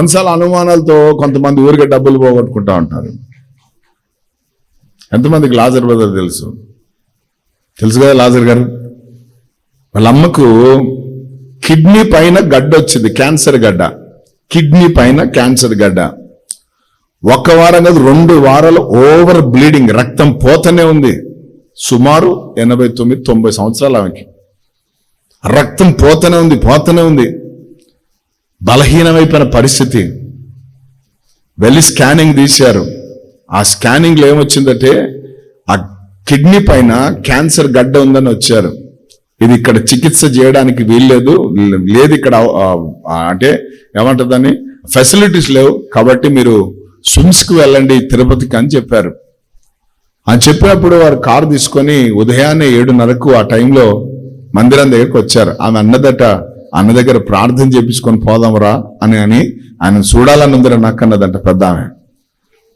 కొన్నిసార్లు అనుమానాలతో కొంతమంది ఊరికే డబ్బులు పోగొట్టుకుంటా ఉంటారు. ఎంతమందికి లాజర్ బ్రదర్ తెలుసు? తెలుసు కదా లాజర్ గారు? వాళ్ళ అమ్మకు కిడ్నీ పైన గడ్డ వచ్చింది క్యాన్సర్ గడ్డ. కిడ్నీ పైన క్యాన్సర్ గడ్డ. ఒక వారం కాదు రెండు వారాలు ఓవర్ బ్లీడింగ్ రక్తం పోతనే ఉంది. సుమారు ఎనభై తొమ్మిది తొంభై సంవత్సరాలు ఆమెకి. రక్తం పోతనే ఉంది పోతనే ఉంది. బలహీనమైపోయిన పరిస్థితి. వెళ్ళి స్కానింగ్ తీశారు. ఆ స్కానింగ్లో ఏమొచ్చిందంటే ఆ కిడ్నీ పైన క్యాన్సర్ గడ్డ ఉందని వచ్చారు. ఇది ఇక్కడ చికిత్స చేయడానికి వీల్లేదు. లేదు ఇక్కడ అంటే ఏమంటుందని ఫెసిలిటీస్ లేవు. కాబట్టి మీరు సుమ్స్కి వెళ్ళండి తిరుపతికి అని చెప్పారు. అని చెప్పినప్పుడు వారు కారు తీసుకొని ఉదయాన్నే ఏడున్నరకు ఆ టైంలో మందిరం దగ్గరికి వచ్చారు. ఆమె అన్నదట అన్న దగ్గర ప్రార్థన చేపించుకొని పోదాంరా అని అని ఆయన చూడాలని ఉందిరా నాకన్నదంట పెద్ద ఆమె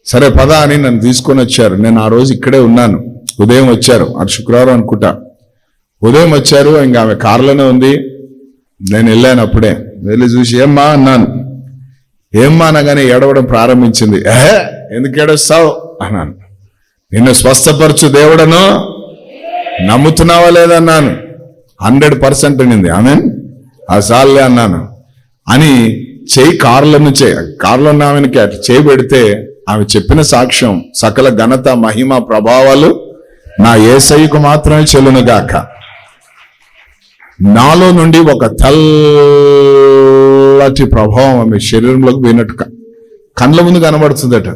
సరే పద అని నన్ను తీసుకొని వచ్చారు. నేను ఆ రోజు ఇక్కడే ఉన్నాను. ఉదయం వచ్చారు. అది శుక్రవారం అనుకుంటా. ఉదయం వచ్చారు. ఇంకా ఆమె కారులోనే ఉంది. నేను వెళ్ళాను అప్పుడే. వెళ్ళి చూసి ఏమ్మా అన్నాను. ఏమ్మా అనగానే ఏడవడం ప్రారంభించింది. ఏహే ఎందుకు ఏడుస్తావు? అన్నాను. నిన్ను స్వస్థపరచు దేవుడను నమ్ముతున్నావా లేదన్నాను హండ్రెడ్ పర్సెంట్ అనింది. ఆమె ఆ సార్లే అన్నాను. అని చేయి కార్లను నుంచే కారులో ఉన్న ఆమెకి అట్లా చేయి పెడితే ఆమె చెప్పిన సాక్ష్యం సకల ఘనత మహిమ ప్రభావాలు నా ఏసైకు మాత్రమే చెల్లునుగాక. నాలో నుండి ఒక తెల్లటి ప్రభావం ఆమె శరీరంలోకి పోయినట్టు కండ్ల ముందు కనబడుతుందట.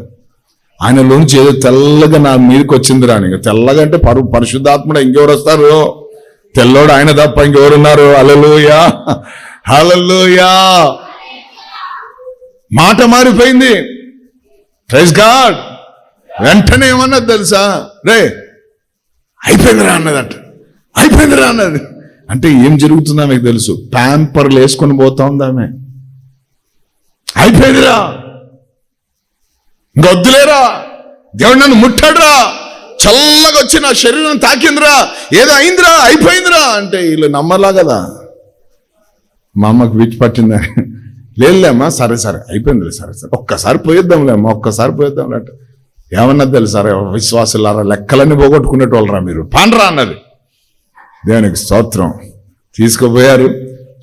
ఆయనలోంచి ఏదో తెల్లగా నా మీదకి వచ్చిందిరా రాని తెల్లగా అంటే పరు పరిశుద్ధాత్ముడు ఇంకెవరు వస్తారు? తెల్లోడు ఆయన తప్ప ఇంకెవరున్నారు? అలలుయా హలలుయా మాట మారిపోయింది. ప్రైజ్ గాడ్ వెంటనే ఏమన్నది తెలుసా? రే అయిపోయిందిరా అన్నదంట. అయిపోయిందిరా అన్నది. అంటే ఏం జరుగుతుందో మీకు తెలుసు. ప్యాంపర్లు వేసుకొని పోతా ఉందామె అయిపోయిందిరా. ఇంకొద్దులేరా దేవుడు నన్ను ముట్టాడురా. చల్లగా వచ్చి నా శరీరం తాకిందిరా. ఏదో అయిందిరా అయిపోయిందిరా అంటే వీళ్ళు నమ్మలా కదా. మా అమ్మకు విచ్చి పట్టిందా. లేదులేమ్మా సరే సరే అయిపోయిందిలే సరే సరే. ఒక్కసారి పోయిద్దాంలేమ్మా ఒక్కసారి పోయిద్దాంలే అంటే. ఏమన్నా తెలుసారా విశ్వాసులారా లెక్కలన్నీ పోగొట్టుకునేటోళ్ళరా మీరు. పాండ్రా అన్నది. దేవునికి స్తోత్రం. తీసుకుపోయారు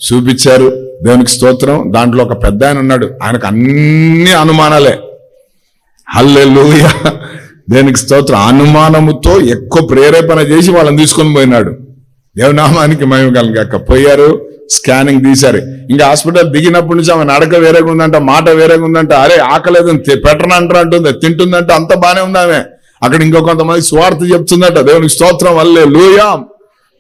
చూపించారు దేవునికి స్తోత్రం. దాంట్లో ఒక పెద్ద ఆయన ఉన్నాడు. ఆయనకు అన్ని అనుమానాలే. హల్లెలూయా. దేనికి స్తోత్రం? అనుమానముతో ఎక్కువ ప్రేరేపణ చేసి వాళ్ళని తీసుకొని పోయినాడు. దేవనామానికి మేము కలగాక పోయారు స్కానింగ్ తీశారు. ఇంకా హాస్పిటల్ దిగినప్పటి నుంచి ఆమె నడక వేరేగా ఉందంట మాట వేరేగా ఉందంట. అరే ఆకలేదు పెట్టనంటారు అంటుంది తింటుందంట అంత బానే ఉంది ఆమె. అక్కడ ఇంకో కొంతమంది స్వార్థ చెప్తుందట దేవునికి స్తోత్రం వల్లే లూయా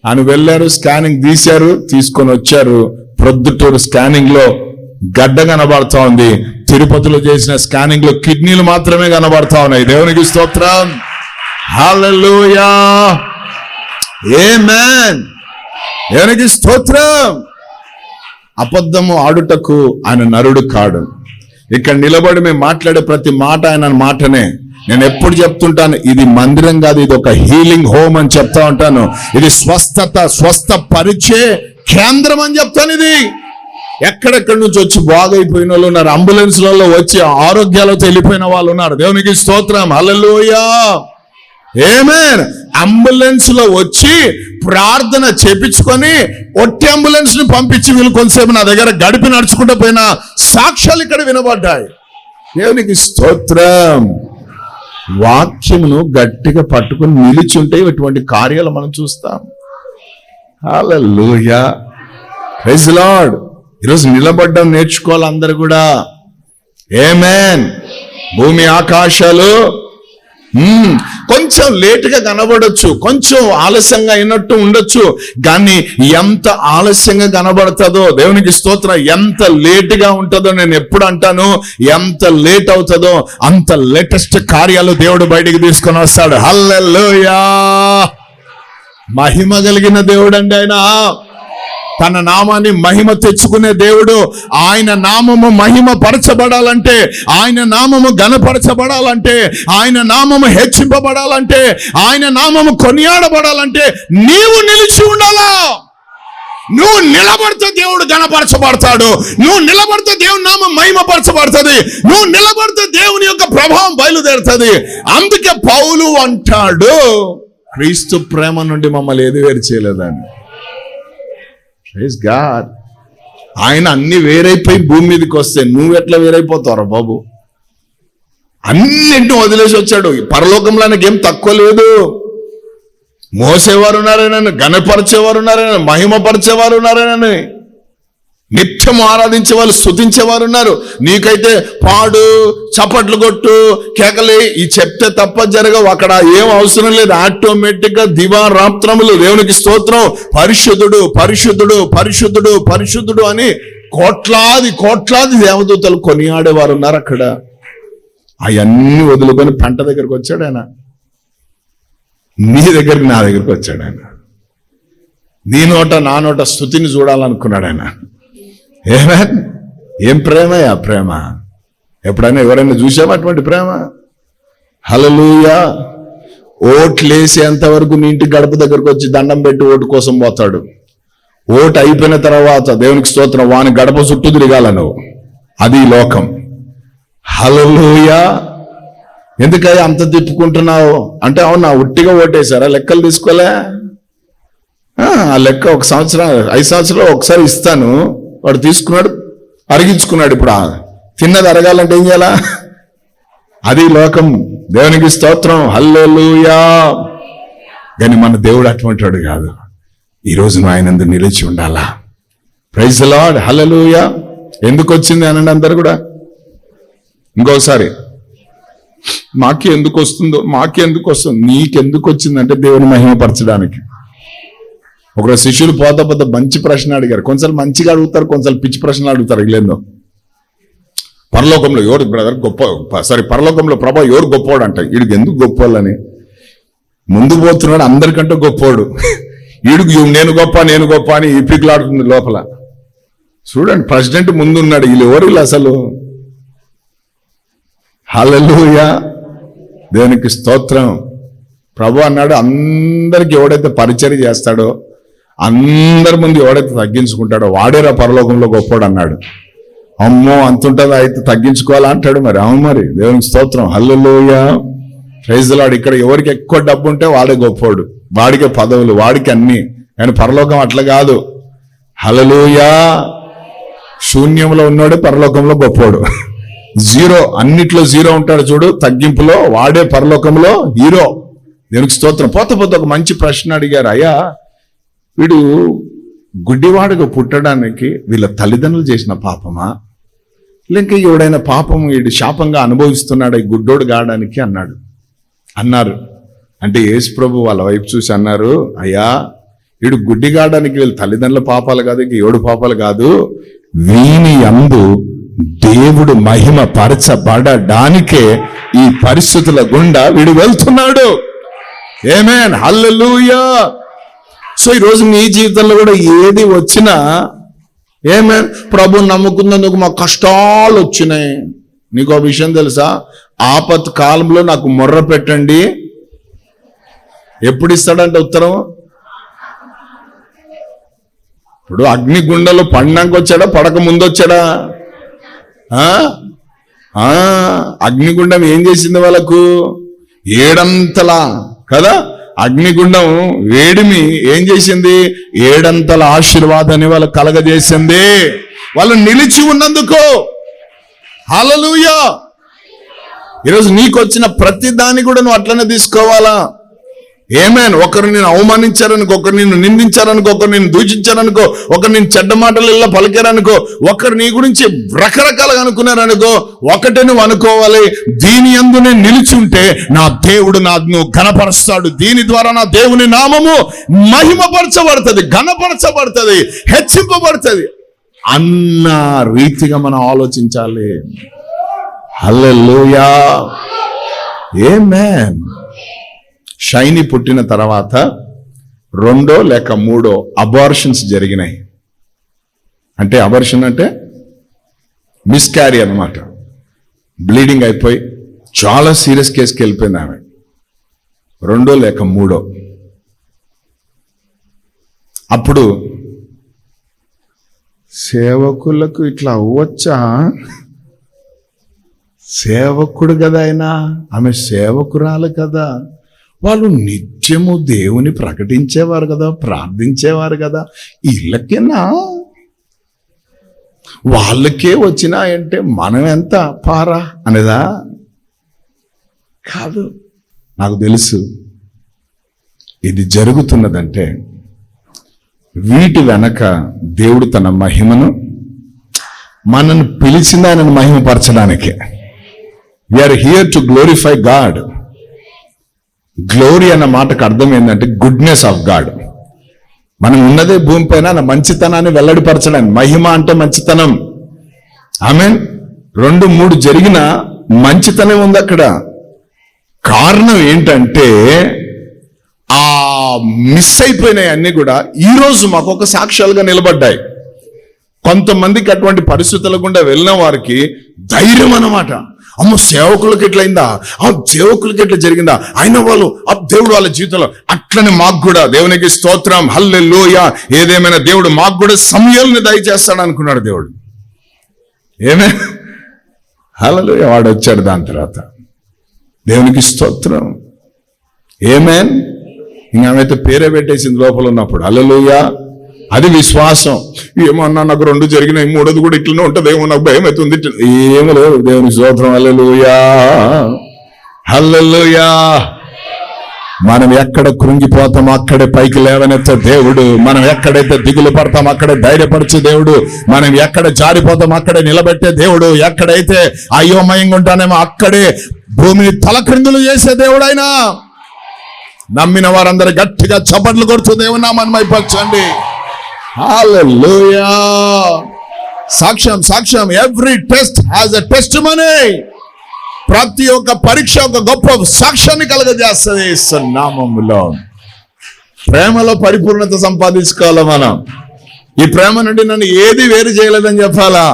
అని వెళ్ళారు స్కానింగ్ తీశారు తీసుకొని వచ్చారు. ప్రొద్దుటూరు స్కానింగ్లో గడ్డ కనబడుతోంది తిరుపతిలో చేసిన స్కానింగ్లో కిడ్నీలు మాత్రమే కనబడతా ఉన్నాయి. దేవునికి స్తోత్రం. ఏ ఆమేన్ దేవునికి స్తోత్రం. అబద్ధము ఆడుటకు ఆయన నరుడు కాడు. ఇక్కడ నిలబడి మేము మాట్లాడే ప్రతి మాట ఆయన మాటనే. నేను ఎప్పుడు చెప్తుంటాను ఇది మందిరం కాదు ఇది ఒక హీలింగ్ హోమ్ అని చెప్తా ఉంటాను. ఇది స్వస్థత స్వస్థ పరిచే కేంద్రం అని చెప్తాను ఇది. ఎక్కడెక్కడి నుంచి వచ్చి బాగైపోయిన వాళ్ళు ఉన్నారు? అంబులెన్స్లలో వచ్చి ఆరోగ్యాలతో వెళ్ళిపోయిన వాళ్ళు ఉన్నారు. దేవునికి స్తోత్రం. అలలోయా ఏమేన్ అంబులెన్స్లో వచ్చి ప్రార్థన చేపించుకొని ఒట్టి అంబులెన్స్ని పంపించి వీళ్ళు కొంతసేపు నా దగ్గర గడిపి నడుచుకుంటూ పోయిన సాక్ష్యాలు ఇక్కడ వినబడ్డాయి. దేవునికి స్తోత్రం. వాక్యమును గట్టిగా పట్టుకొని నిలిచుంటే ఇటువంటి కార్యాలు మనం చూస్తాం. హల్లెలూయా. ప్రైజ్ లార్డ్ ఈరోజు నిలబడ్డం నేర్చుకోవాలి అందరు కూడా. ఏమేన్ భూమి ఆకాశాలు. కొంచెం లేటుగా కనబడచ్చు. కొంచెం ఆలస్యంగా అయినట్టు ఉండొచ్చు. కానీ ఎంత ఆలస్యంగా కనబడుతుందో దేవునికి స్తోత్రం ఎంత లేటుగా ఉంటుందో నేను ఎప్పుడు అంటాను. ఎంత లేట్ అవుతుందో అంత లేటెస్ట్ కార్యాలు దేవుడు బయటికి తీసుకొని వస్తాడు. హల్లెల్లోయా మహిమ కలిగిన దేవుడు అండి ఆయన. తన నామాన్ని మహిమ తెచ్చుకునే దేవుడు ఆయన నామము మహిమ పరచబడాలంటే ఆయన నామము గణపరచబడాలంటే ఆయన నామము హెచ్చింపబడాలంటే ఆయన నామము కొనియాడబడాలంటే నీవు నిలిచి ఉండాలా? నువ్వు నిలబడితే దేవుడు గణపరచబడతాడు నువ్వు నిలబడితే దేవుని నామం మహిమపరచబడుతుంది. నువ్వు నిలబడితే దేవుని యొక్క ప్రభావం బయలుదేరుతుంది. అందుకే పౌలు అంటాడు క్రీస్తు ప్రేమ నుండి మమ్మల్ని ఏది వేరు ప్రైజ్ గాడ్ ఆయన అన్ని వేరైపోయి భూమి మీదకి వస్తే నువ్వు ఎట్లా వేరైపోతావురా బాబు? అన్నింటిని వదిలేసి వచ్చాడు. పరలోకంలో ఆయనకి ఏం తక్కువ లేదు. మోసేవారు ఉన్నారని గణపరిచేవారు ఉన్నారని మహిమపరిచేవారు ఉన్నారని నిత్యం ఆరాధించే వాళ్ళు స్థుతించేవారు ఉన్నారు. నీకైతే పాడు చప్పట్లు కొట్టు కేకలే ఈ చెప్తే తప్ప జరగవు. అక్కడ ఏం అవసరం లేదు. ఆటోమేటిక్గా దివారాత్రములు. దేవునికి స్తోత్రం. పరిశుద్ధుడు పరిశుద్ధుడు పరిశుద్ధుడు పరిశుద్ధుడు అని కోట్లాది కోట్లాది దేవదూతలు కొనియాడేవారు ఉన్నారు అక్కడ. అవన్నీ వదులుకొని పంట దగ్గరకు వచ్చాడు ఆయన. నీ దగ్గరికి నా దగ్గరికి వచ్చాడు ఆయన. నీ నోట నా నోట స్థుతిని చూడాలనుకున్నాడు ఆయన. ఏమే? ఏం ప్రేమయ్యా ప్రేమ. ఎప్పుడైనా ఎవరైనా చూసామా అటువంటి ప్రేమ? హలలుయా ఓట్లేసేంత వరకు నీ ఇంటి గడప దగ్గరకు వచ్చి దండం పెట్టి ఓటు కోసం పోతాడు. ఓటు అయిపోయిన తర్వాత దేవునికి స్తోత్రం వాని గడప చుట్టూ తిరగాల నువ్వు. అది ఈ లోకం. హలలుయా ఎందుకయ్యా అంత తిప్పుకుంటున్నావు? అంటే అవునా ఉట్టిగా ఓటేశారా? లెక్కలు తీసుకోలే? ఆ లెక్క ఒక సంవత్సరం ఐదు సంవత్సరాలు ఒకసారి ఇస్తాను. వాడు తీసుకున్నాడు అరిగించుకున్నాడు ఇప్పుడు. తిన్నది అరగాలంటే ఏం చేయాలా? అది లోకం. దేవునికి స్తోత్రం. హల్లెలూయా. కానీ మన దేవుడు అటువంటి వాడు కాదు. ఈరోజు నువ్వు ఆయన యందు నిలిచి ఉండాలా? ప్రైజ్ లాడ్ హల్లెలూయా ఎందుకు వచ్చింది అనండి అందరు కూడా? ఇంకోసారి. మాకే ఎందుకు వస్తుందో మాకే ఎందుకు వస్తుంది? నీకెందుకు వచ్చిందంటే దేవుని మహిమపరచడానికి. ఒకరు శిష్యులు పోతా పోతా మంచి ప్రశ్న అడిగారు. కొంచెం మంచిగా అడుగుతారు కొంచెం పిచ్చి ప్రశ్నలు అడుగుతారు ఇల్లేందో. పరలోకంలో ఎవరు బ్రదర్ గొప్ప సారీ పరలోకంలో ప్రభా ఎవరు గొప్పవాడు అంట వీడికి ఎందుకు గొప్పవాళ్ళని ముందు పోతున్నాడు అందరికంటే గొప్పవాడు వీడికి నేను గొప్ప నేను గొప్ప అని ఈ లోపల. చూడండి ప్రెసిడెంట్ ముందు ఉన్నాడు వీళ్ళు ఎవరు వీళ్ళు అసలు? హలలుయా దేనికి స్తోత్రం. ప్రభు అన్నాడు అందరికి ఎవడైతే పరిచయం చేస్తాడో అందరి ముందు ఎవడైతే తగ్గించుకుంటాడో వాడేరా పరలోకంలో గొప్పోడు అన్నాడు. అమ్మో అంతుంటుందా అయితే తగ్గించుకోవాలా అంటాడు మరి. అవును మరి. దేవునికి స్తోత్రం. హల్లెలూయా. ప్రైజ్లాడు ఇక్కడ ఎవరికి ఎక్కువ డబ్బు ఉంటే వాడే గొప్పోడు. వాడికే పదవులు వాడికి అన్ని. కానీ పరలోకం అట్లా కాదు. హల్లెలూయా. శూన్యంలో ఉన్నాడు పరలోకంలో గొప్పోడు. జీరో. అన్నిట్లో జీరో ఉంటాడు చూడు. తగ్గింపులో వాడే పరలోకంలో హీరో. దేవునికి స్తోత్రం. పోత పోత ఒక మంచి ప్రశ్న అడిగారు. అయ్యా వీడు గుడ్డివాడుగా పుట్టడానికి వీళ్ళ తల్లిదండ్రులు చేసిన పాపమా? లేక ఎవడైనా పాపం వీడు శాపంగా అనుభవిస్తున్నాడు? ఈ గుడ్డోడు కావడానికి అన్నాడు. అన్నారు. అంటే యేసు ప్రభు వాళ్ళ వైపు చూసి అన్నారు అయ్యా వీడు గుడ్డి కావడానికి వీళ్ళ తల్లిదండ్రుల పాపాలు కాదు ఇంక ఏడు పాపాలు కాదు. వీని అందు దేవుడు మహిమ పరచబడడానికే ఈ పరిస్థితుల గుండా వీడు వెళ్తున్నాడు. ఏమేన్ హల్లెలూయా సో ఈరోజు నీ జీవితంలో కూడా ఏది వచ్చినా ఏమే ప్రభు నమ్ముకున్నందుకు మా కష్టాలు వచ్చినాయి. నీకు ఆ విషయం తెలుసా? ఆపత్ కాలంలో నాకు మొర్ర పెట్టండి. ఎప్పుడు ఇస్తాడంటే ఉత్తరం? ఇప్పుడు అగ్నిగుండలో పడినాక వచ్చాడా పడక ముందు వచ్చాడా అగ్నిగుండం ఏం చేసింది వాళ్ళకు? ఏడంతలా కదా? అగ్నిగుండం వేడిమి ఏం చేసింది? ఏడంతల ఆశీర్వాదాన్ని వాళ్ళు కలగజేసింది. వాళ్ళు నిలిచి ఉన్నందుకు. హల్లెలూయా. ఈరోజు నీకు వచ్చిన ప్రతి దాన్ని కూడా నువ్వు అట్లనే తీసుకోవాలా? ఏమేన్? ఒకరు నేను అవమానించారనుకో ఒకరు నిన్ను నిందించారనుకో ఒకరు నేను దూషించారనుకో ఒకరు నేను చెడ్డ మాటలు ఇలా పలికారనుకో ఒకరు నీ గురించి రకరకాలుగా అనుకున్నారనుకో ఒకటే నువ్వు అనుకోవాలి. దీని అందు నేను నిలిచుంటే నా దేవుడు నాను ఘనపరుస్తాడు. దీని ద్వారా నా దేవుని నామము మహిమపరచబడుతుంది ఘనపరచబడుతుంది హెచ్చింపబడుతుంది అన్న రీతిగా మనం ఆలోచించాలి. హల్లెలూయా. ఏమేన్? షైని పుట్టిన తర్వాత రెండో లేక మూడో అబార్షన్స్ జరిగినాయి. అంటే అబార్షన్ అంటే మిస్క్యారీ అన్నమాట. బ్లీడింగ్ అయిపోయి చాలా సీరియస్ కేసుకి వెళ్ళిపోయింది ఆమె. రెండో లేక మూడో. అప్పుడు సేవకులకు ఇట్లా అవ్వచ్చా? సేవకుడు కదా ఆయన ఆమె సేవకురాలు కదా. వాళ్ళు నిత్యము దేవుని ప్రకటించేవారు కదా ప్రార్థించేవారు కదా. వీళ్ళకేనా వాళ్ళకే వచ్చినాయంటే మనం ఎంత పారా అనేదా? కాదు. నాకు తెలుసు. ఇది జరుగుతున్నదంటే వీటి వెనక దేవుడు తన మహిమను మనను పిలిచింది ఆయనను మహిమపరచడానికే we're here to glorify God glory అన్న మాటకు అర్థం ఏంటంటే గుడ్నెస్ ఆఫ్ గాడ్ మనం ఉన్నదే భూమిపైన ఆయన మంచితనాన్ని వెల్లడిపరచడానికి మహిమ అంటే మంచితనం. ఆమె రెండు మూడు జరిగిన మంచితనం ఉంది అక్కడ. కారణం ఏంటంటే ఆ మిస్ అయిపోయినాయి అన్ని కూడా ఈరోజు మాకు ఒక సాక్ష్యాలుగా నిలబడ్డాయి. కొంతమందికి అటువంటి పరిస్థితుల గుండా వెళ్ళిన వారికి ధైర్యం అన్నమాట. అమ్మ సేవకులకి ఎట్లయిందా? ఆ సేవకులకి ఎట్లా జరిగిందా? అయిన వాళ్ళు ఆ దేవుడు వాళ్ళ జీవితంలో అట్లనే మాకు కూడా దేవునికి స్తోత్రం హల్లె లోయ ఏదేమైనా దేవుడు మాకు కూడా సమయాలను దయచేస్తాడు అనుకున్నాడు దేవుడు. ఏమే? హలలోయ వాడు వచ్చాడు దాని తర్వాత. దేవునికి స్తోత్రం. ఏమేన్ ఇంకా ఆమెతో పేరే పెట్టేసింది లోపల ఉన్నప్పుడు. అల్లలుయా అది విశ్వాసం. ఏమన్నా నాకు రెండు జరిగినాయి మూడోది కూడా ఇట్లనే ఉంటుంది ఏమో నాకు భయం అవుతుంది ఇట్లా- ఏమీ లేదు దేవుని స్తోత్రం అల్లలుయా హల్లెలూయా. మనం ఎక్కడ కృంగిపోతాం అక్కడే పైకి లేవనెత్తే దేవుడు. మనం ఎక్కడైతే దిగులు పడతాం అక్కడే ధైర్యపరిచే దేవుడు. మనం ఎక్కడ జారిపోతాం అక్కడే నిలబెట్టే దేవుడు. ఎక్కడైతే అయోమయంగా ఉంటానేమో అక్కడే భూమిని తలక్రిందులు చేసే దేవుడు నమ్మిన వారందరూ గట్టిగా చప్పట్లు కొడుతూ దేవుని నామాన్ని హాలూయా సాక్ష్యం సాక్ష్యం. Every test has a testimony ప్రతి ఒక్క పరీక్ష ఒక గొప్ప సాక్ష్యాన్ని కలగజేస్తుంది యేసు ప్రేమలో పరిపూర్ణత సంపాదించుకోవాలి మనం. ఈ ప్రేమ నుండి నన్ను ఏది వేరు చేయలేదని చెప్పాలా?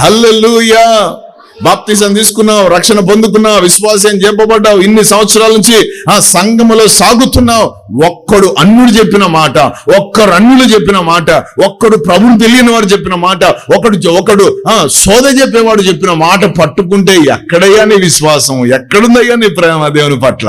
హల్లెలూయా బాప్తిజం తీసుకున్నావు రక్షణ పొందుకున్నావు విశ్వాసం చెప్పబడ్డావు ఇన్ని సంవత్సరాల నుంచి ఆ సంఘములో సాగుతున్నావు. ఒక్కడు అన్నుడు చెప్పిన మాట ఒక్కరు అన్నులు చెప్పిన మాట ఒక్కడు ప్రభుని తెలియని వాడు చెప్పిన మాట ఒకడు ఒకడు ఆ సోద చెప్పేవాడు చెప్పిన మాట పట్టుకుంటే ఎక్కడయ్యా నీ విశ్వాసం ఎక్కడుందయ్యా నీ ప్రేమ దేవుని పట్ల?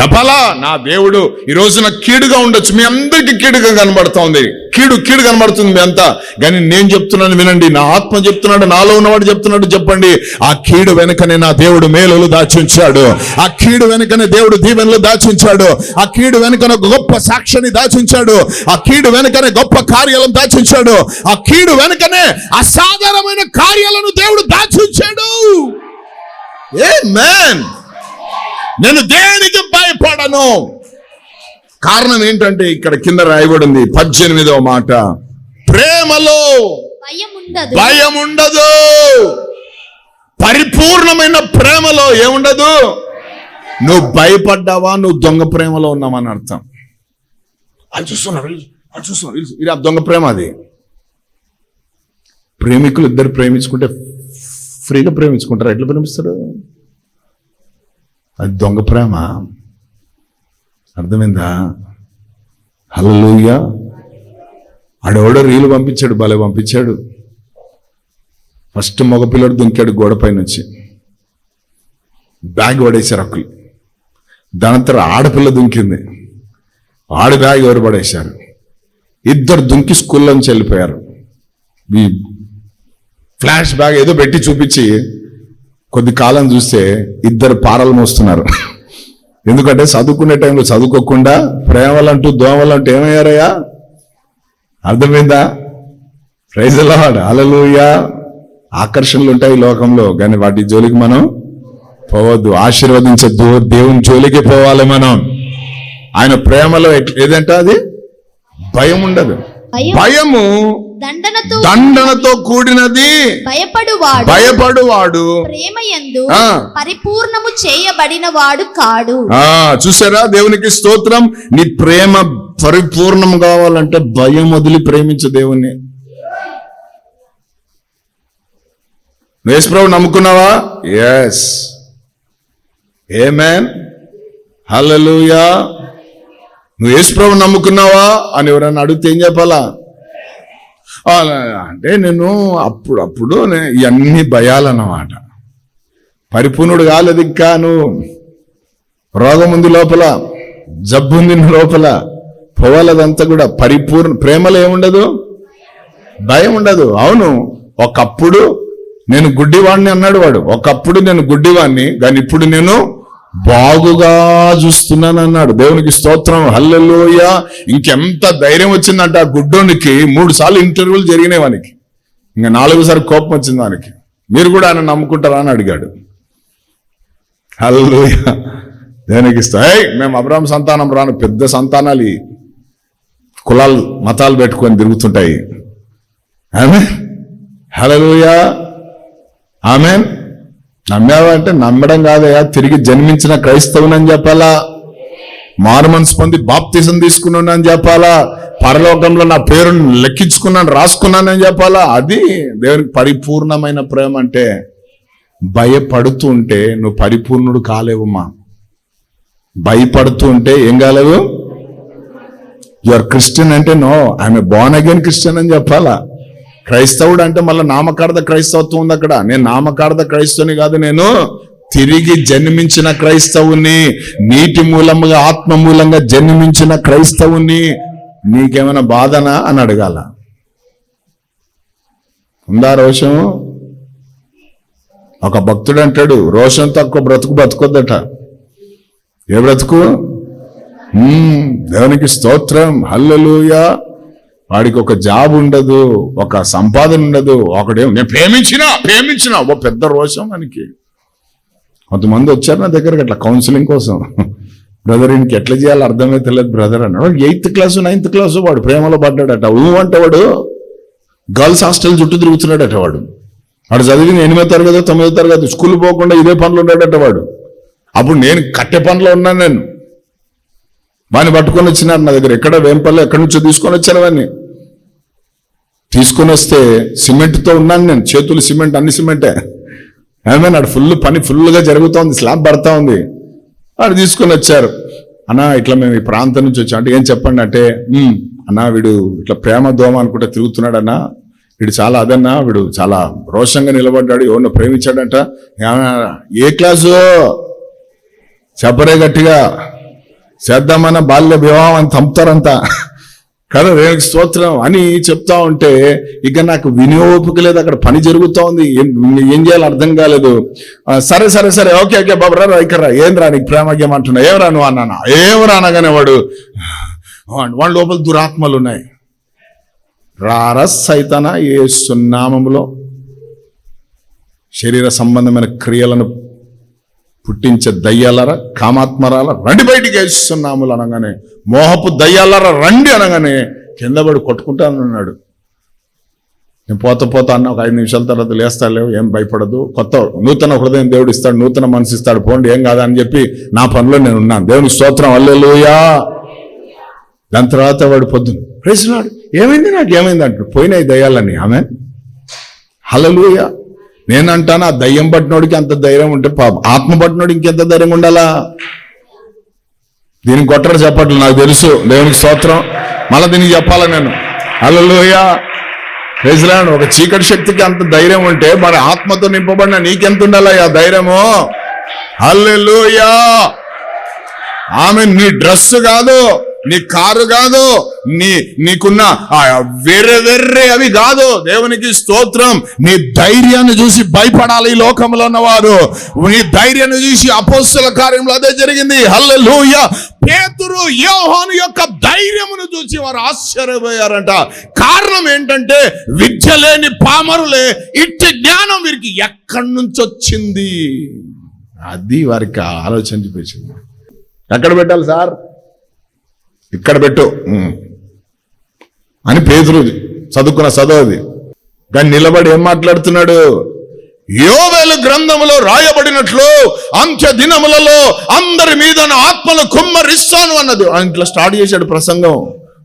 చెప్పాలా? నా దేవుడు ఈ రోజున కీడుగా ఉండొచ్చు. మీ అందరికి కీడుగా కనబడుతోంది. కీడు కీడు కనబడుతుంది మీ అంతా. కానీ నేను చెప్తున్నాను వినండి. నా ఆత్మ చెప్తున్నాడు నాలో ఉన్నవాడు చెప్తున్నాడు చెప్పండి. ఆ కీడు వెనుకనే నా దేవుడు మేలులు దాచుంచాడు. ఆ కీడు వెనుకనే దేవుడు దీవెనలు దాచుంచాడు. ఆ కీడు వెనుకన ఒక గొప్ప సాక్షిని దాచించాడు. ఆ కీడు వెనుకనే గొప్ప కార్యాలను దాచుంచాడు. ఆ కీడు వెనుకనే అసాధారణమైన కార్యాలను దేవుడు దాచుంచాడు. ఏ మ్యాన్ నేను దేనికి భయపడను? కారణం ఏంటంటే ఇక్కడ కింద రాయబడింది పద్దెనిమిదవ మాట. ప్రేమలో భయం ఉండదు భయం ఉండదు పరిపూర్ణమైన ప్రేమలో ఏముండదు? నువ్వు భయపడ్డావా? నువ్వు దొంగ ప్రేమలో ఉన్నావని అర్థం. అది చూస్తున్నా అది చూస్తున్నా ఇది ఆ దొంగ ప్రేమ అది. ప్రేమికులు ఇద్దరు ప్రేమించుకుంటే ఫ్రీగా ప్రేమించుకుంటారు? ఎట్లా ప్రేమిస్తారు? అది దొంగ ప్రేమ. అర్థమైందా? హల్లెలూయా. ఆడెవడో రీలు పంపించాడు భలే పంపించాడు. ఫస్ట్ మగపిల్లడు దుంకాడు గోడ పైన వచ్చి బ్యాగ్ పడేశారు అక్కులు. దాని తర్వాత ఆడపిల్ల దుంకింది. ఆడ బ్యాగ్ ఎవరు పడేశారు? ఇద్దరు దుంకి స్కూల్లో నుంచి వెళ్ళిపోయారు. ఈ ఫ్లాష్ బ్యాగ్ ఏదో పెట్టి చూపించి కొద్ది కాలం చూస్తే ఇద్దరు పారలు మోస్తున్నారు. ఎందుకంటే చదువుకునే టైంలో చదువుకోకుండా ప్రేమలంటూ దోమలంటూ ఏమయ్యారయ్యా? అర్థమైందా? ప్రైజలాడ్ అలలుయా ఆకర్షణలు ఉంటాయి ఈ లోకంలో కానీ వాటి జోలికి మనం పోవద్దు. ఆశీర్వదించే దో- దేవుని జోలికి పోవాలి మనం. ఆయన ప్రేమలో ఏదంట అది? భయం ఉండదు. భయం. భయము దండనతో దండనతో కూడినది. భయపడువాడు. భయపడువాడు. ప్రేమయందు. పరిపూర్ణము చేయబడిన వాడు కాడు. ఆ చూసారా? దేవునికి స్తోత్రం. నీ ప్రేమ పరిపూర్ణం కావాలంటే భయం వదిలి ప్రేమించు దేవుణ్ణి. ప్రభు నమ్ముకున్నావా? ఎస్ ఏమేన్ హల్లెలూయా నువ్వు యేసుప్రభు నమ్ముకున్నావా? అని ఎవరైనా అడిగితే ఏం చెప్పాలా? అంటే నేను అప్పుడు అప్పుడు ఇవన్నీ భయాలన్నమాట. పరిపూర్ణుడు కాలేదు ఇంకా నువ్వు. రోగం ఉంది లోపల జబ్బు ఉంది లోపల పోవాలదంతా కూడా పరిపూర్ణ ప్రేమలో ఏముండదు? భయం ఉండదు. అవును ఒకప్పుడు నేను గుడ్డివాణ్ణి అన్నాడు వాడు. ఒకప్పుడు నేను గుడ్డివాడిని కానీ ఇప్పుడు నేను బాగుగా చూస్తున్నాను అన్నాడు దేవునికి స్తోత్రం. హల్లెలోయ. ఇంకెంత ధైర్యం వచ్చిందంట ఆ గుడ్డోనికి. మూడు సార్లు ఇంటర్వ్యూలు జరిగినాయి వానికి. ఇంకా నాలుగోసారి కోపం వచ్చింది దానికి మీరు కూడా ఆయన నమ్ముకుంటారా అని అడిగాడు. హల్లెలూయ. దేవునికి ఇస్తా మేము అబ్రాహం సంతానం రాను పెద్ద సంతానాలు కులాలు మతాలు పెట్టుకొని తిరుగుతుంటాయి. ఆమె హలలుయా ఆమె నమ్మావంటే నమ్మడం కాదయా తిరిగి జన్మించిన క్రైస్తవునని చెప్పాలా? మారుమన్స్ పొంది బాప్తిజం తీసుకున్నానని చెప్పాలా? పరలోకంలో నా పేరును లెక్కించుకున్నాను రాసుకున్నానని చెప్పాలా? అది దేవునికి పరిపూర్ణమైన ప్రేమ అంటే భయపడుతూ ఉంటే నువ్వు పరిపూర్ణుడు కాలేవమ్మా భయపడుతూ ఉంటే ఏం కాలేవు? యువర్ క్రిస్టియన్ అంటే నో ఆమె బోర్న్ అగైన్ క్రిస్టియన్ అని చెప్పాలా? క్రైస్తవుడు అంటే మళ్ళీ నామకార్థ క్రైస్తవత్వం ఉంది అక్కడ. నేను నామకార్థ క్రైస్తవుని కాదు నేను తిరిగి జన్మించిన క్రైస్తవుని నీటి మూలంగా ఆత్మ మూలంగా జన్మించిన క్రైస్తవుని నీకేమైనా బాధనా అని అడగాల. ఉందా రోషం? ఒక భక్తుడు అంటాడు రోషం తక్కువ బ్రతుకు బ్రతుకొద్దట. ఏ బ్రతుకు? దేవునికి స్తోత్రం హల్లలుయా. వాడికి ఒక జాబ్ ఉండదు ఒక సంపాదన ఉండదు ఒకడేం నేను ప్రేమించిన ప్రేమించిన ఓ పెద్ద రోషం మనకి కొంతమంది వచ్చారు నా దగ్గరకి అట్లా కౌన్సిలింగ్ కోసం. బ్రదర్ ఇంక ఎట్లా చేయాలో అర్థమైతే తెలియదు బ్రదర్ అన్నాడు. ఎయిత్ క్లాసు నైన్త్ క్లాసు వాడు ప్రేమలో పడ్డాడట. ఊ అంటే వాడు గర్ల్స్ హాస్టల్ చుట్టూ తిరుగుతున్నాడట వాడు. వాడు చదివిన ఎనిమిదో తరగతి తొమ్మిదో తరగతి స్కూల్ పోకుండా ఇదే పనులు ఉన్నాడట వాడు. అప్పుడు నేను కట్టె పనిలో ఉన్నాను నేను. వాడిని పట్టుకొని వచ్చినారు నా దగ్గర. ఎక్కడ వేంపల్లి ఎక్కడి నుంచో తీసుకొని వచ్చారు వాడిని. తీసుకొని వస్తే సిమెంట్తో ఉన్నాను నేను. చేతులు సిమెంట్ అన్ని సిమెంటే. ఏమైనా నాడు ఫుల్ పని ఫుల్గా జరుగుతోంది స్లాబ్ పడతా ఉంది వాడు తీసుకొని వచ్చారు. అన్నా ఇట్లా మేము ఈ ప్రాంతం నుంచి వచ్చాం. అంటే ఏం చెప్పండి అంటే అన్నా వీడు ఇట్లా ప్రేమ దోమ అనుకుంటే తిరుగుతున్నాడన్నా. వీడు చాలా అదన్నా వీడు చాలా రోషంగా నిలబడ్డాడు ఎవరినో ప్రేమించాడంట. ఏ క్లాసు? చెప్పరే గట్టిగా. చేద్దామన్న బాల్య వివాహం అని చంపుతారంతా కదా దేవునికి స్తోత్రం అని చెప్తా ఉంటే ఇక నాకు వినియోగపు లేదు అక్కడ పని జరుగుతూ ఉంది ఏం ఏం చేయాలో అర్థం కాలేదు. సరే సరే సరే ఓకే ఓకే బాబు రా రా, ఇక్కడ రా. ఏం రా నీకు ప్రేమగ్యం అంటున్నా ఏం రాను అన్నానా? ఏం రానగానే వాడు వాడి లోపల దురాత్మలు ఉన్నాయి. రార సైతన ఏ సున్నామములో శరీర సంబంధమైన క్రియలను పుట్టించే దయ్యాలరా కామాత్మరాల? రండి బయటికి వేస్తున్నాములు అనగానే. మోహపు దయ్యాలరా రండి అనగానే కింద పడి కొట్టుకుంటానన్నాడు. నేను పోత పోతా అన్న ఒక ఐదు నిమిషాల తర్వాత లేస్తాలేవు ఏం భయపడదు. కొత్త నూతన హృదయం దేవుడు ఇస్తాడు నూతన మనసు ఇస్తాడు. పోండి ఏం కాదని చెప్పి నా పనిలో నేను ఉన్నాను. దేవుని స్తోత్రం. అల్లెలుయా దాని తర్వాత వాడు పొద్దున్న ప్రేసినాడు ఏమైంది నాకు? ఏమైంది అంటాడు పోయినాయి దయ్యాలని ఆమె హలలుయ నేనంటాను ఆ దయ్యం పట్టినోడికి అంత ధైర్యం ఉంటే పాప. ఆత్మ పట్టినోడికి ఇంకెంత ధైర్యం ఉండాలా? దీనికి కొట్టరు చెప్పట్లు నాకు తెలుసు. దేవునికి స్తోత్రం. మళ్ళీ దీనికి చెప్పాలా నేను? హలలుయ ప్రెసిలాండ్ ఒక చీకటి శక్తికి అంత ధైర్యం ఉంటే మరి ఆత్మతో నింపబడిన నీకెంత ఉండాలా ఆ ధైర్యము? అల్లెలుయా ఆమె నీ డ్రెస్ కాదు. నీ కారు కాదు నీ నీకున్న ఆ వేరే వేరే అవి కాదు. దేవునికి స్తోత్రం. నీ ధైర్యాన్ని చూసి భయపడాలి ఈ లోకంలో ఉన్నవారు. నీ ధైర్యాన్ని చూసి అపోస్తుల కార్యంలో అదే జరిగింది. హల్లెలూయ. పేతురు యోహాను యొక్క ధైర్యమును చూసి వారు ఆశ్చర్యపోయారంట. కారణం ఏంటంటే విద్య లేని పామరులే ఇట్టి జ్ఞానం వీరికి ఎక్కడి నుంచి వచ్చింది? అది వారికి ఆలోచన చూపించింది ఎక్కడ పెట్టాలి సార్? ఇక్కడ పెట్టు. అని పేదరు చదువుకున్న చదవది కానీ నిలబడి ఏం మాట్లాడుతున్నాడు? యోవేలు గ్రంథములో రాయబడినట్లు అంత్య దినములలో అందరి మీద ఆత్మలు కుమ్మరిస్తాను అన్నది. ఆయన ఇట్లా స్టార్ట్ చేశాడు ప్రసంగం.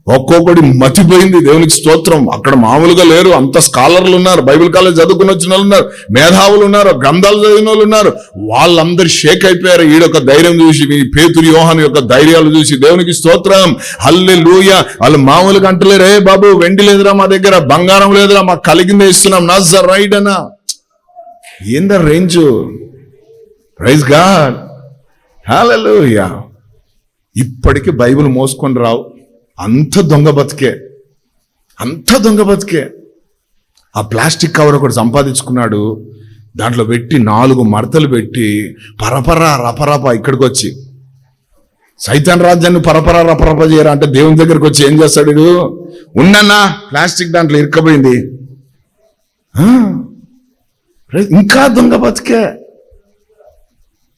ఒక్కొక్కడి మతిపోయింది దేవునికి స్తోత్రం. అక్కడ మామూలుగా లేరు. అంత స్కాలర్లు ఉన్నారు. బైబిల్ కాలేజ్ చదువుకుని వచ్చిన వాళ్ళు ఉన్నారు. మేధావులు ఉన్నారు. గ్రంథాలు చదివిన వాళ్ళు ఉన్నారు. వాళ్ళందరూ షేక్ అయిపోయారు. ఈడొక ధైర్యం చూసి ఈ పేతురు యోహాన్ యొక్క ధైర్యాలు చూసి దేవునికి స్తోత్రం. హల్లే లూయ వాళ్ళు మామూలుగా అంటలేరు ఏ బాబు వెండి లేదురా మా దగ్గర బంగారం లేదురా మాకు కలిగిందే ఇస్తున్నాం. నజర్ రైట్ అన్నా ఏంద రేంజ్? Praise God. హల్లెలూయా. ఇప్పటికీ బైబిల్ మోసుకొని రావు. అంత దొంగ బతికే అంత దొంగ బతికే. ఆ ప్లాస్టిక్ కవర్ ఒకటి సంపాదించుకున్నాడు దాంట్లో పెట్టి నాలుగు మడతలు పెట్టి పరపర రపరప ఇక్కడికి వచ్చి సైతాన్ రాజ్యాన్ని పరపర రపరప చేయరా అంటే దేవుని దగ్గరికి వచ్చి ఏం చేస్తాడు ఇడు ఉన్నన్నా ప్లాస్టిక్ దాంట్లో ఇరుక్కపోయింది. ఇంకా దొంగ బతికే.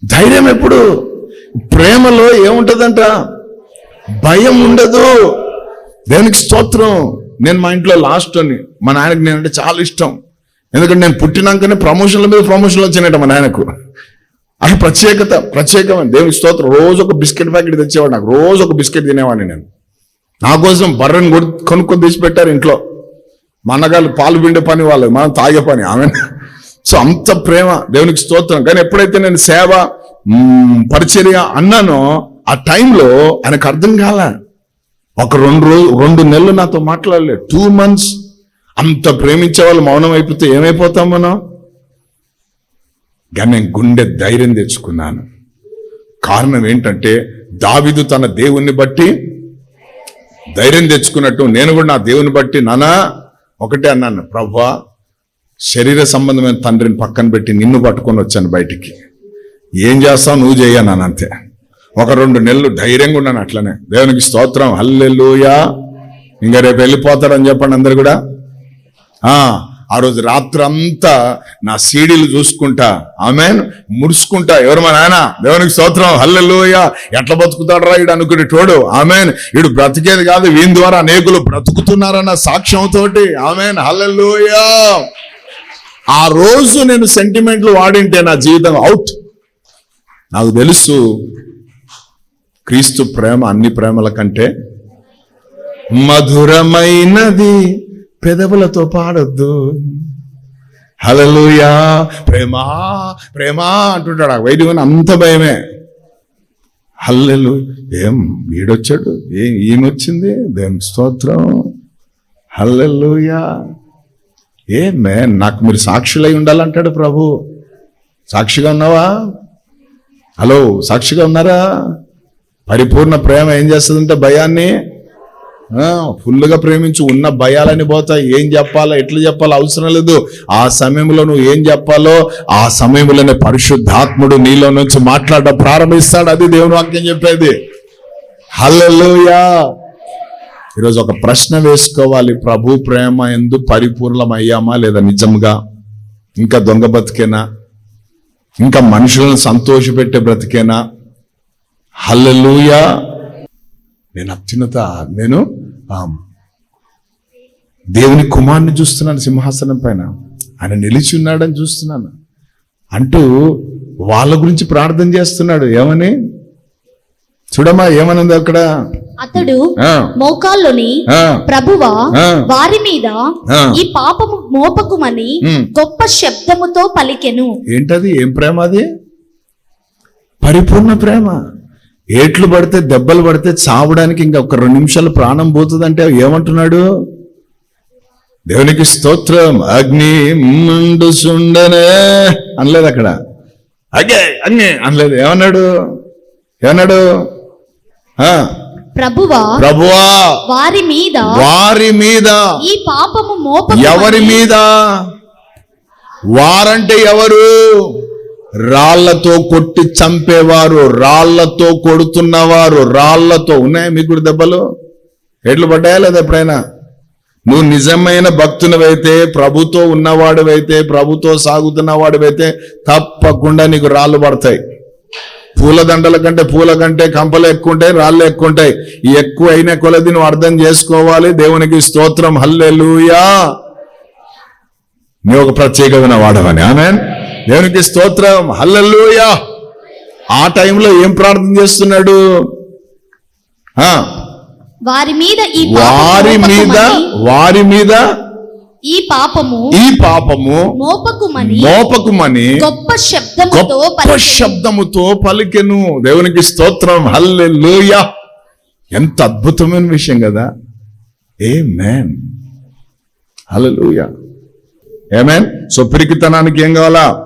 ధైర్యం ఎప్పుడు? ప్రేమలో ఏముంటదంట? భయం ఉండదు. దేవునికి స్తోత్రం. నేను మా ఇంట్లో లాస్ట్ అని. మా నాయనకు నేనంటే చాలా ఇష్టం. ఎందుకంటే నేను పుట్టినాకనే ప్రమోషన్ల మీద ప్రమోషన్లు వచ్చినట్ట మా నాయనకు. అది ప్రత్యేకత ప్రత్యేకమైన. దేవుని స్తోత్రం. రోజు ఒక బిస్కెట్ ప్యాకెట్ తెచ్చేవాడు నాకు. రోజు ఒక బిస్కెట్ తినేవాడిని నేను. నా కోసం బర్రెని కొడు కొనుక్కొని తీసి పెట్టారు ఇంట్లో. మా అన్నగారు పాలు పిండే పని వాళ్ళు మనం తాగే పని. ఆమె. సో అంత ప్రేమ. దేవునికి స్తోత్రం. కానీ ఎప్పుడైతే నేను సేవ పరిచర్య అన్నానో ఆ టైంలో ఆయనకు అర్థం కాల. ఒక రెండు రోజు రెండు నెలలు నాతో మాట్లాడలేదు. టూ మంత్స్ అంత ప్రేమించే వాళ్ళు మౌనం అయిపోతే ఏమైపోతాం మనం? కానీ నేను గుండె ధైర్యం తెచ్చుకున్నాను. కారణం ఏంటంటే దావిదు తన దేవుణ్ణి బట్టి ధైర్యం తెచ్చుకున్నట్టు నేను కూడా నా దేవుని బట్టి నానా ఒకటే అన్నాను. ప్రభా శరీర సంబంధమైన తండ్రిని పక్కన పెట్టి నిన్ను పట్టుకొని వచ్చాను బయటికి. ఏం చేస్తావు? నువ్వు చేయన్నాను అంతే. ఒక రెండు నెలలు ధైర్యంగా ఉన్నాను అట్లనే. దేవునికి స్తోత్రం. హల్లెలుయా. ఇంకా రేపు వెళ్ళిపోతాడని చెప్పండి అందరు కూడా. ఆ రోజు రాత్రంతా నా సీడీలు చూసుకుంటా ఆమె ముడుచుకుంటా. ఎవరు మా నాయన? దేవునికి స్తోత్రం. హల్లెలూయ. ఎట్లా బతుకుతాడు రా ఇడు అనుకునే టోడు ఆమెన్. ఇడు బ్రతికేది కాదు వీని ద్వారా అనేకులు బ్రతుకుతున్నారన్న సాక్ష్యంతోటి. ఆమెన్. హల్లెలూయ. ఆ రోజు నేను సెంటిమెంట్లు వాడింటే నా జీవితం అవుట్ నాకు తెలుసు క్రీస్తు ప్రేమ అన్ని ప్రేమల కంటే మధురమైనది పెదవులతో పాడొద్దు. హలలుయా ప్రేమా ప్రేమా అంటుంటాడు ఆ వైద్యుని అంత భయమే. హల్లెలు ఏం వీడొచ్చాడు? ఏం ఈమెచ్చింది దేవుని స్తోత్రం? హల్లెలుయా. ఏమే నాకు మీరు సాక్షులై ఉండాలంటాడు ప్రభు. సాక్షిగా ఉన్నావా? హలో సాక్షిగా ఉన్నారా? పరిపూర్ణ ప్రేమ ఏం చేస్తుందంటే భయాన్ని? ఫుల్గా ఫుల్లుగా ప్రేమించు. ఉన్న భయాలని పోతాయి. ఏం చెప్పాలో ఎట్లా చెప్పాలో అవసరం లేదు. ఆ సమయంలో నువ్వు ఏం చెప్పాలో ఆ సమయంలోనే పరిశుద్ధాత్ముడు నీలో నుంచి మాట్లాడడం ప్రారంభిస్తాడు. అది దేవుని వాక్యం చెప్పేది. హల్లెలూయా. ఈరోజు ఒక ప్రశ్న వేసుకోవాలి. ప్రభు ప్రేమ ఎందు పరిపూర్ణమయ్యామా లేదా నిజంగా? ఇంకా దొంగ బ్రతికేనా ఇంకా మనుషులను సంతోషపెట్టే బ్రతికేనా? హల్లెలూయా. నేను అత్యున్నత నేను దేవుని కుమారుని చూస్తున్నాను సింహాసనం పైన. ఆయన నిలిచి ఉన్నాడని చూస్తున్నాను. అంటూ వాళ్ళ గురించి ప్రార్థన చేస్తున్నాడు. ఏమని? చూడమ్మా ఏమనుంది అక్కడ? అతడు మోకాల్లోని ప్రభువా. వారి మీద. ఈ పాపము మోపకుమని. గొప్ప శబ్దముతో పలికెను. ఏంటది? ఏం ప్రేమ అది? పరిపూర్ణ ప్రేమ. ఏట్లు పడితే దెబ్బలు పడితే చావడానికి ఇంకా ఒక రెండు నిమిషాలు ప్రాణం పోతుందంటే ఏమంటున్నాడు? దేవునికి స్తోత్రం. అగ్ని ముందు సుండనే అనలేదు అక్కడ. అగ్గే అగ్ని అనలేదు. ఏమన్నాడు? ఏమన్నాడు? ఆ, ప్రభువా ప్రభువా వారి మీద వారి మీద. ఈ పాపము మోప ఎవరి మీద? వారంటే ఎవరు? రాళ్ళతో కొట్టి చంపేవారు రాళ్ళతో కొడుతున్నవారు రాళ్ళతో ఉన్నాయా మీకు కూడా దెబ్బలు? ఎట్లు పడ్డాయా లేదా ఎప్పుడైనా? నువ్వు నిజమైన భక్తునివైతే ప్రభుతో ఉన్నవాడివైతే ప్రభుతో సాగుతున్నవాడివైతే తప్పకుండా నీకు రాళ్ళు పడతాయి. పూలదండల కంటే పూల కంటే కంపలు ఎక్కువ ఉంటాయి రాళ్ళు ఎక్కువ ఉంటాయి ఎక్కువ అయిన కొలది నువ్వు అర్థం చేసుకోవాలి. దేవునికి స్తోత్రం. హల్లెలుయా. నువ్వు ఒక ప్రత్యేకమైన వాడవని. ఆమె దేవునికి స్తోత్రం. హల్లెలూయా. ఆ టైంలో ఏం ప్రార్థన చేస్తున్నాడు? వారి మీద ఈ వారి మీద వారి మీద ఈ పాపము ఈ పాపము మోపకుమని మోపకుమని గొప్ప శబ్దముతో గొప్ప పలికెను. శబ్దముతో పలికెను. దేవునికి స్తోత్రం. హల్లెలూయా. ఎంత అద్భుతమైన విషయం కదా. Amen hallelujah. ఏమేన్ సో పిరికితనానికి ఏం కావాలా?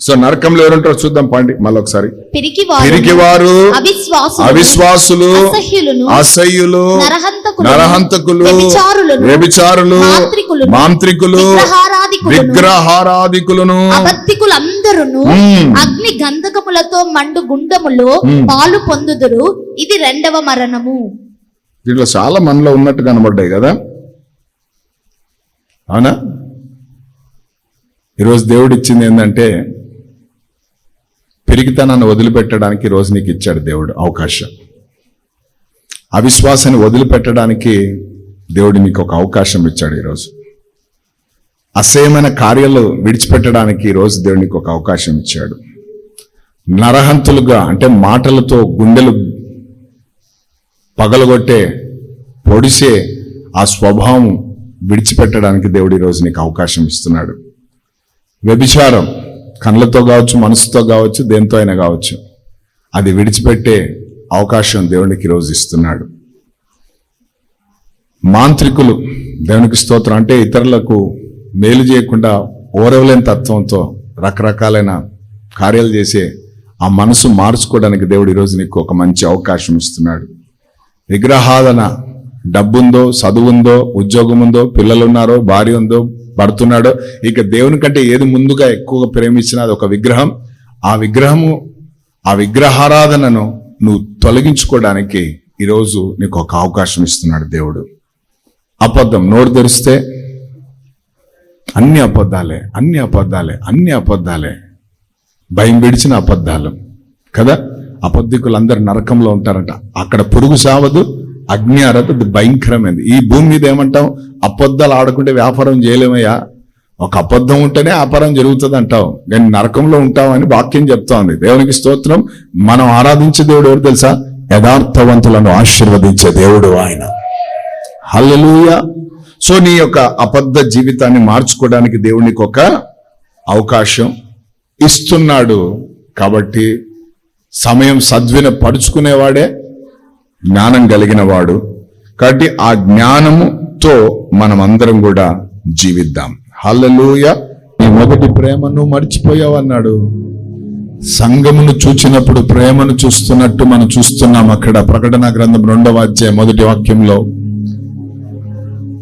సో నరకంలో ఎవరుంటారో చూద్దాం పాండి మళ్ళీ ఒకసారి పిరికి పిరికి వారు అవిశ్వాసులు అసహ్యులు నరహంతకులు వ్యభిచారులు మాంత్రికులు విగ్రహారాధికులను. అగ్ని గంధకములతో మండు గుండములో పాలు పొందుదురు. ఇది రెండవ మరణము. దీంట్లో చాలా మనలో ఉన్నట్టు కనబడ్డాయి కదా? అవునా? ఈరోజు దేవుడు ఇచ్చింది ఏంటంటే పెరిగితనాన్ని వదిలిపెట్టడానికి రోజు నీకు ఇచ్చాడు దేవుడు అవకాశం. అవిశ్వాసాన్ని వదిలిపెట్టడానికి దేవుడు నీకు ఒక అవకాశం ఇచ్చాడు ఈరోజు అసహ్యమైన కార్యాలు విడిచిపెట్టడానికి ఈరోజు దేవుడు నీకు ఒక అవకాశం ఇచ్చాడు. నరహంతులుగా అంటే మాటలతో గుండెలు పగలగొట్టే పొడిసే ఆ స్వభావం విడిచిపెట్టడానికి దేవుడు ఈరోజు నీకు అవకాశం ఇస్తున్నాడు. వ్యభిచారం కళ్ళతో కావచ్చు మనసుతో కావచ్చు దేంతో అయినా కావచ్చు అది విడిచిపెట్టే అవకాశం దేవునికి ఈరోజు ఇస్తున్నాడు. మాంత్రికులు దేవునికి స్తోత్రం. అంటే ఇతరులకు మేలు చేయకుండా ఓరవలేని తత్వంతో రకరకాలైన కార్యాలు చేసే ఆ మనసు మార్చుకోవడానికి దేవుడు ఈరోజు నీకు ఒక మంచి అవకాశం ఇస్తున్నాడు. విగ్రహాదన డబ్బుందో చదువుందో ఉద్యోగం ఉందో పిల్లలు ఉన్నారో భార్య ఉందో పడుతున్నాడో. ఇక దేవుని కంటే ఏది ముందుగా ఎక్కువగా ప్రేమించిన అది ఒక విగ్రహం. ఆ విగ్రహము ఆ విగ్రహారాధనను నువ్వు తొలగించుకోవడానికి ఈరోజు నీకు ఒక అవకాశం ఇస్తున్నాడు దేవుడు. అబద్ధం నోరు తెరిస్తే అన్ని అబద్ధాలే అన్ని అబద్ధాలే అన్ని అబద్ధాలే. భయం విడిచిన అబద్ధాలు. కదా? అబద్ధికులందరూ నరకంలో ఉంటారంట. అక్కడ పురుగు సావదు అగ్ని అరదు భయంకరమైనది ఈ భూమి మీద ఏమంటాం అబద్ధాలు ఆడకుంటే వ్యాపారం చేయలేమయ్యా? ఒక అబద్ధం ఉంటేనే వ్యాపారం జరుగుతుంది అంటావు నేను నరకంలో ఉంటామని వాక్యం చెప్తా ఉంది దేవునికి స్తోత్రం. మనం ఆరాధించే దేవుడు ఎవరు తెలుసా? యథార్థవంతులను ఆశీర్వదించే దేవుడు ఆయన. హల్లెలూయా. సో నీ యొక్క అబద్ధ జీవితాన్ని మార్చుకోవడానికి దేవునికి ఒక అవకాశం ఇస్తున్నాడు. కాబట్టి సమయం సద్విన పరుచుకునేవాడే జ్ఞానం కలిగిన వాడు కాబట్టి ఆ జ్ఞానముతో మనమందరం కూడా జీవిద్దాం. హల్లెలూయ. నీ మొదటి ప్రేమను మర్చిపోయావు అన్నాడు సంఘమును చూచినప్పుడు ప్రేమను చూస్తున్నట్టు మనం చూస్తున్నాం అక్కడ. ప్రకటన గ్రంథం రెండవ అధ్యాయ మొదటి వాక్యంలో.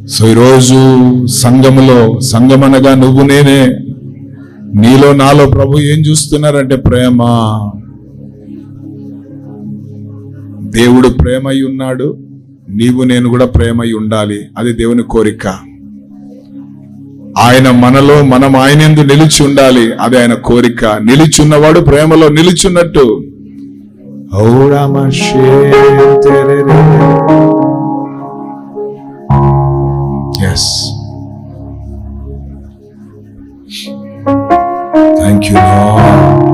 సో ఈరోజు సంఘములో సంగమనగా నువ్వు నేనే. నీలో నాలో ప్రభు ఏం చూస్తున్నారంటే ప్రేమ. దేవుడు ప్రేమై ఉన్నాడు నీవు నేను కూడా ప్రేమై ఉండాలి. అది దేవుని కోరిక. ఆయన మనలో మనం ఆయన ఎందు నిలిచి ఉండాలి. అది ఆయన కోరిక. నిలిచి ఉన్నవాడు ప్రేమలో నిలిచున్నట్టు. Yes thank you